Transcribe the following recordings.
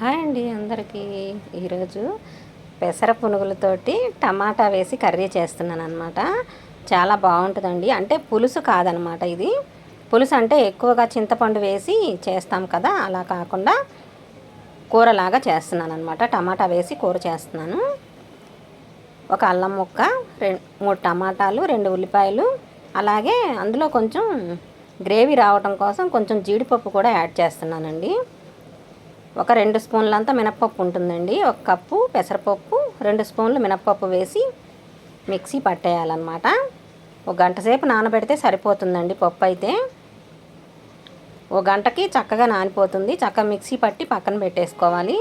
Hi అండి అందరికీ. ఈరోజు పెసర పునుగులతోటి టమాటా వేసి కర్రీ చేస్తున్నాను అనమాట చాలా బాగుంటుందండి. అంటే పులుసు కాదనమాట ఇది. పులుసు అంటే ఎక్కువగా చింతపండు వేసి చేస్తాం కదా అలా కాకుండా కూరలాగా చేస్తున్నాను అనమాట టమాటా వేసి కూర చేస్తున్నాను. ఒక అల్లం ముక్క రెండు మూడు టమాటాలు రెండు ఉల్లిపాయలు అలాగే అందులో కొంచెం గ్రేవీ రావటం కోసం కొంచెం జీడిపప్పు కూడా యాడ్ చేస్తున్నానండి. ఒక రెండు స్పూన్లంతా మినప్పప్పు ఉంటుందండి. ఒక కప్పు పెసరపప్పు రెండు స్పూన్లు మినప్పప్పు వేసి మిక్సీ పట్టేయాలన్నమాట. ఒక గంట సేపు నానబెడితే సరిపోతుందండి పప్పు అయితే. ఓ గంటకి చక్కగా నానిపోతుంది. చక్కగా మిక్సీ పట్టి పక్కన పెట్టేసుకోవాలి.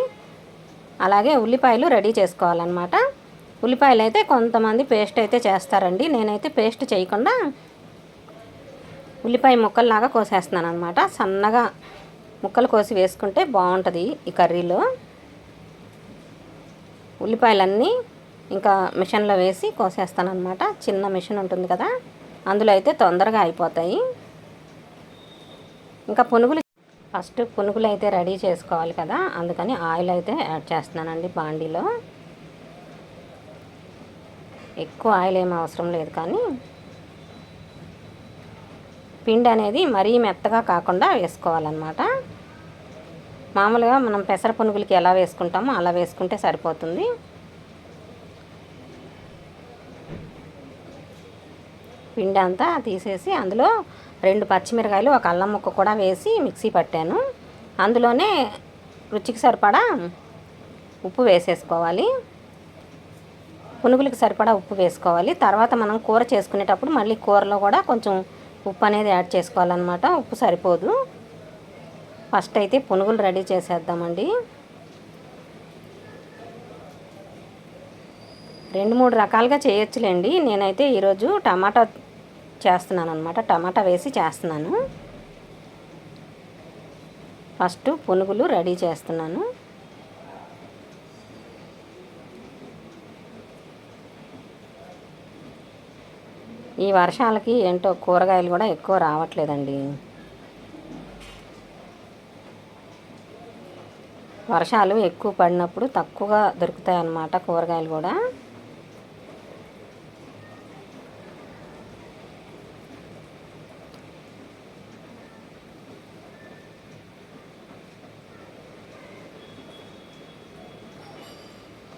అలాగే ఉల్లిపాయలు రెడీ చేసుకోవాలన్నమాట. ఉల్లిపాయలు అయితే కొంతమంది పేస్ట్ అయితే చేస్తారండి. నేనైతే పేస్ట్ చేయకుండా ఉల్లిపాయ ముక్కల్లాగా కోసేస్తున్నాను అనమాట సన్నగా ముక్కలు కోసి వేసుకుంటే బాగుంటుంది ఈ కర్రీలో. ఉల్లిపాయలన్నీ ఇంకా మిషన్లో వేసి కోసేస్తాను అనమాట చిన్న మిషన్ ఉంటుంది కదా అందులో అయితే తొందరగా అయిపోతాయి. ఇంకా పునుగులు ఫస్ట్ పునుగులు అయితే రెడీ చేసుకోవాలి కదా అందుకని ఆయిల్ అయితే యాడ్ చేస్తున్నానండి బాండీలో. ఎక్కువ ఆయిల్ ఏం అవసరం లేదు కానీ పిండి అనేది మరీ మెత్తగా కాకుండా వేసుకోవాలన్నమాట. మామూలుగా మనం పెసర పునుగులకి ఎలా వేసుకుంటామో అలా వేసుకుంటే సరిపోతుంది. పిండి అంతా తీసేసి అందులో రెండు పచ్చిమిరకాయలు ఒక అల్లం ముక్క కూడా వేసి మిక్సీ పట్టాను. అందులోనే రుచికి సరిపడా ఉప్పు వేసేసుకోవాలి. పునుగులకి సరిపడా ఉప్పు వేసుకోవాలి. తర్వాత మనం కూర చేసుకునేటప్పుడు మళ్ళీ కూరలో కూడా కొంచెం ఉప్పు అనేది యాడ్ చేసుకోవాలన్నమాట. ఉప్పు సరిపోదు. ఫస్ట్ అయితే పునుగులు రెడీ చేసేద్దామండి. రెండు మూడు రకాలుగా చేయొచ్చులేండి. నేనైతే ఈరోజు టమాటా చేస్తున్నాను అనమాట టమాటా వేసి చేస్తున్నాను. ఫస్ట్ పునుగులు రెడీ చేస్తున్నాను. ఈ వర్షాలకి ఏంటో కూరగాయలు కూడా ఎక్కువ రావట్లేదండి. వర్షాలు ఎక్కువ పడినప్పుడు తక్కువగా దొరుకుతాయి అన్నమాట కూరగాయలు కూడా.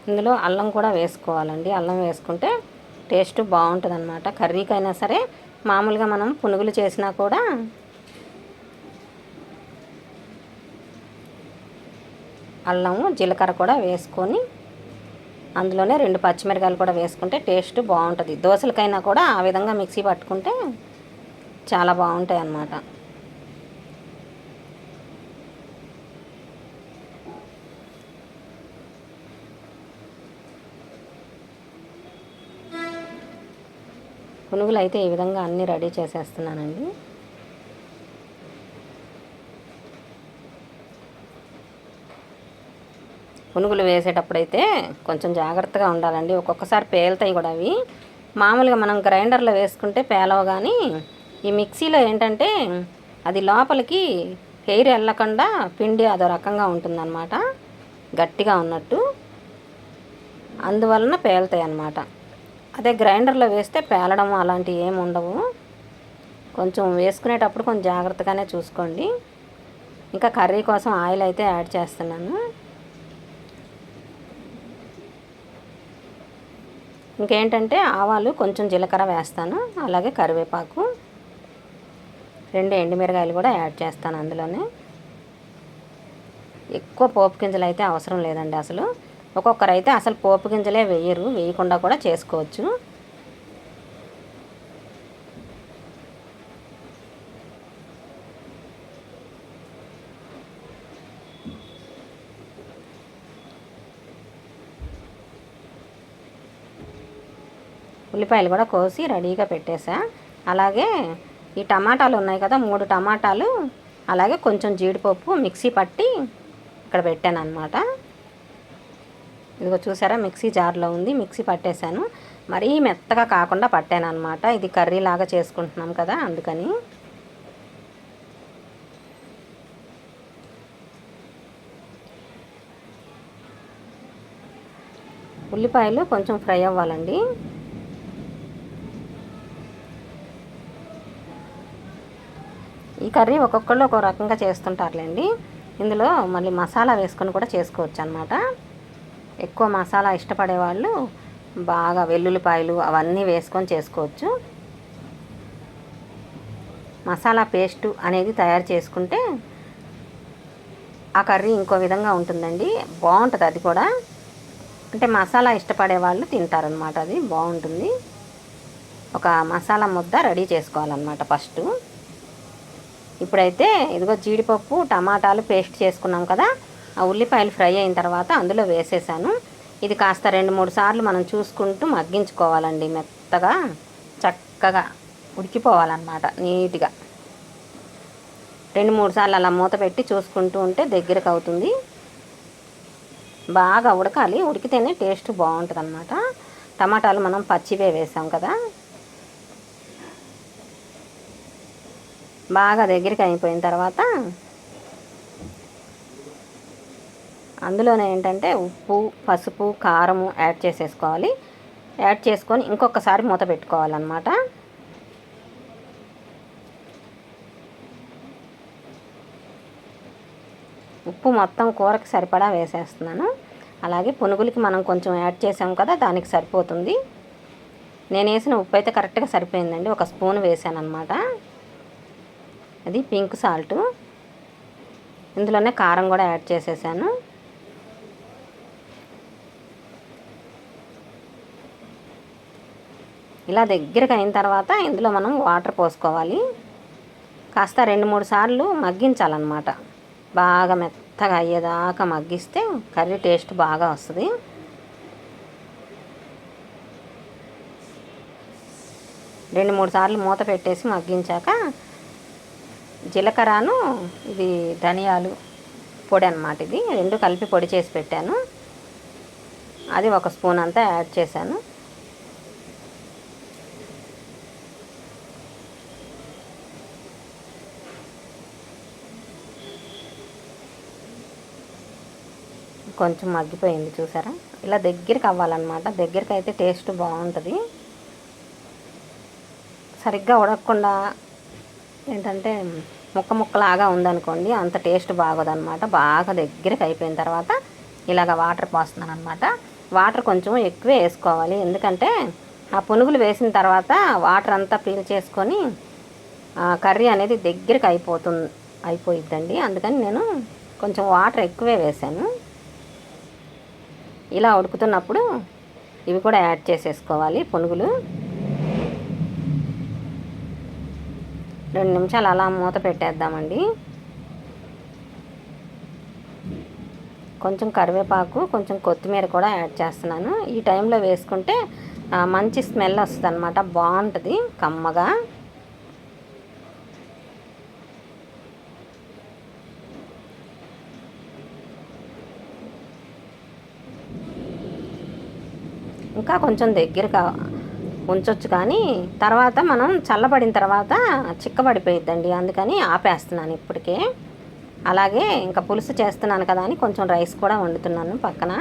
ఇందులో అల్లం కూడా వేసుకోవాలండి. అల్లం వేసుకుంటే టేస్ట్ బాగుంటుంది అనమాట కర్రీకైనా సరే మామూలుగా మనం పునుగులు చేసినా కూడా అల్లము జీలకర్ర కూడా వేసుకొని అందులోనే రెండు పచ్చిమిరకాయలు కూడా వేసుకుంటే టేస్ట్ బాగుంటుంది. దోశలకైనా కూడా ఆ విధంగా మిక్సీ పట్టుకుంటే చాలా బాగుంటాయి అన్నమాట. పునుగులు అయితే ఈ విధంగా అన్నీ రెడీ చేసేస్తున్నానండి. పునుగులు వేసేటప్పుడైతే కొంచెం జాగ్రత్తగా ఉండాలండి. ఒక్కొక్కసారి పేలుతాయి కూడా అవి. మామూలుగా మనం గ్రైండర్లో వేసుకుంటే పేలవు కానీ ఈ మిక్సీలో ఏంటంటే అది లోపలికి హెయిర్ వెళ్ళకుండా పిండి అదో రకంగా ఉంటుందన్నమాట. గట్టిగా ఉన్నట్టు. అందువలన పేలుతాయి అన్నమాట. అదే గ్రైండర్లో వేస్తే పేలడం అలాంటివి ఏమి ఉండవు. కొంచెం వేసుకునేటప్పుడు కొంచెం జాగ్రత్తగానే చూసుకోండి. ఇంకా కర్రీ కోసం ఆయిల్ అయితే యాడ్ చేస్తున్నాను. ఇంకేంటంటే ఆవాలు కొంచెం జీలకర్ర వేస్తాను అలాగే కరివేపాకు. రెండు ఎండుమిరకాయలు కూడా యాడ్ చేస్తాను అందులోనే. ఎక్కువ పోపు గింజలు అయితే అవసరం లేదండి అసలు. ఒక్కొక్కరు అయితే అసలు పోపు గింజలే వేయరు వేయకుండా కూడా చేసుకోవచ్చు. ఉల్లిపాయలు కూడా కోసి రెడీగా పెట్టేసా. అలాగే ఈ టమాటాలు ఉన్నాయి కదా మూడు టమాటాలు అలాగే కొంచెం జీడిపప్పు మిక్సీ పట్టి ఇక్కడ పెట్టాను అనమాట ఇదిగో చూసారా మిక్సీ జార్లో ఉంది మిక్సీ పట్టేశాను. మరీ మెత్తగా కాకుండా పట్టాను అనమాట ఇది కర్రీ లాగా చేసుకుంటున్నాం కదా అందుకని. ఉల్లిపాయలు కొంచెం ఫ్రై అవ్వాలండి. ఈ కర్రీ ఒక్కొక్కళ్ళు ఒక్కో రకంగా చేస్తుంటారులేండి. ఇందులో మళ్ళీ మసాలా వేసుకొని కూడా చేసుకోవచ్చు అనమాట ఎక్కువ మసాలా ఇష్టపడే వాళ్ళు బాగా వెల్లుల్లిపాయలు అవన్నీ వేసుకొని చేసుకోవచ్చు. మసాలా పేస్ట్ అనేది తయారు చేసుకుంటే ఆ కర్రీ ఇంకో విధంగా ఉంటుందండి. బాగుంటుంది అది కూడా. అంటే మసాలా ఇష్టపడే వాళ్ళు తింటారనమాట అది. బాగుంటుంది. ఒక మసాలా ముద్ద రెడీ చేసుకోవాలన్నమాట ఫస్ట్. ఇప్పుడైతే ఇదిగో జీడిపప్పు టమాటాలు పేస్ట్ చేసుకున్నాం కదా. ఆ ఉల్లిపాయలు ఫ్రై అయిన తర్వాత అందులో వేసేసాను. ఇది కాస్త రెండు మూడు సార్లు మనం చూసుకుంటూ మగ్గించుకోవాలండి మెత్తగా చక్కగా ఉడికిపోవాలన్నమాట నీట్గా. రెండు మూడు సార్లు అలా మూత పెట్టి చూసుకుంటూ ఉంటే దగ్గరకు అవుతుంది. బాగా ఉడకాలి. ఉడికితేనే టేస్ట్ బాగుంటుంది అనమాట టమాటాలు మనం పచ్చివే వేసాం కదా. బాగా దగ్గరికి అయిపోయిన తర్వాత అందులోనే ఏంటంటే ఉప్పు పసుపు కారము యాడ్ చేసేసుకోవాలి. యాడ్ చేసుకొని ఇంకొకసారి మూత పెట్టుకోవాలన్నమాట. ఉప్పు మొత్తం కూరకి సరిపడా వేసేస్తున్నాను. అలాగే పునుగులకి మనం కొంచెం యాడ్ చేసాం కదా దానికి సరిపోతుంది. నేను వేసిన ఉప్పు అయితే కరెక్ట్గా సరిపోయిందండి. ఒక స్పూన్ వేసాను అనమాట అది పింక్ సాల్ట్. ఇందులోనే కారం కూడా యాడ్ చేసేసాను. ఇలా దగ్గరకు అయిన తర్వాత ఇందులో మనం వాటర్ పోసుకోవాలి. కాస్త రెండు మూడు సార్లు మగ్గించాలన్నమాట. బాగా మెత్తగా అయ్యేదాకా మగ్గిస్తే కర్రీ టేస్ట్ బాగా వస్తుంది. రెండు మూడు సార్లు మూత పెట్టేసి మగ్గించాక జీలకర్రను ఇది ధనియాలు పొడి అనమాట ఇది. రెండు కలిపి పొడి చేసి పెట్టాను. అది ఒక స్పూన్ అంతా యాడ్ చేశాను. కొంచెం మగ్గిపోయింది చూసారా? ఇలా దగ్గరికి అవ్వాలన్నమాట. దగ్గరికి అయితే టేస్ట్ బాగుంటుంది. సరిగ్గా ఉడకకుండా ఏంటంటే ముక్క ముక్కలాగా ఉందనుకోండి అంత టేస్ట్ బాగోదనమాట బాగా దగ్గరికి అయిపోయిన తర్వాత ఇలాగ వాటర్ పోస్తున్నాను అనమాట వాటర్ కొంచెం ఎక్కువే వేసుకోవాలి. ఎందుకంటే ఆ పునుగులు వేసిన తర్వాత వాటర్ అంతా పీల్ చేసుకొని కర్రీ అనేది దగ్గరికి అయిపోతుంది అయిపోయిద్దండి. అందుకని నేను కొంచెం వాటర్ ఎక్కువే వేసాను ఇలా ఉడుకుతున్నప్పుడు ఇవి కూడా యాడ్ చేసేసుకోవాలి పునుగులు. రెండు నిమిషాలు అలా మూత పెట్టేద్దామండి. కొంచెం కరివేపాకు కొంచెం కొత్తిమీర కూడా యాడ్ చేస్తున్నాను. ఈ టైంలో వేసుకుంటే మంచి స్మెల్ వస్తుంది అనమాట బాగుంటుంది కమ్మగా. ఇంకా కొంచెం దగ్గరగా ఉంచవచ్చు కానీ తర్వాత మనం చల్లబడిన తర్వాత చిక్కబడిపోయిద్దండి. అందుకని ఆపేస్తున్నాను ఇప్పటికే. అలాగే ఇంకా పులుసు చేస్తున్నాను కదా అని కొంచెం రైస్ కూడా వండుతున్నాను పక్కన.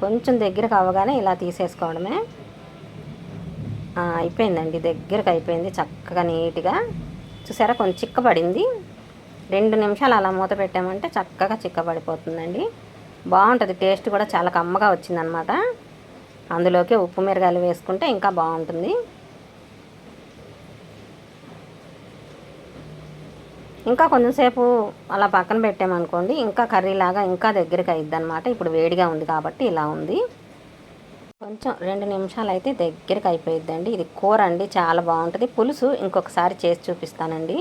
కొంచెం దగ్గరకు అవ్వగానే ఇలా తీసేసుకోవడమే. అయిపోయిందండి. దగ్గరకు అయిపోయింది చక్కగా నీట్గా. చూసారా? కొంచెం చిక్కబడింది. రెండు నిమిషాలు అలా మూత పెట్టామంటే చక్కగా చిక్కబడిపోతుందండి. బాగుంటుంది టేస్ట్ కూడా చాలా కమ్మగా వచ్చిందనమాట. అందులోకి ఉప్పు మిరగాయలు వేసుకుంటే ఇంకా బాగుంటుంది. ఇంకా కొంచెంసేపు అలా పక్కన పెట్టామనుకోండి ఇంకా కర్రీలాగా ఇంకా దగ్గరికి అయిద్ది అనమాట ఇప్పుడు వేడిగా ఉంది కాబట్టి ఇలా ఉంది. కొంచెం రెండు నిమిషాలు అయితే దగ్గరికి అయిపోయిద్దండి. ఇది కూర అండి చాలా బాగుంటుంది. పులుసు ఇంకొకసారి చేసి చూపిస్తానండి.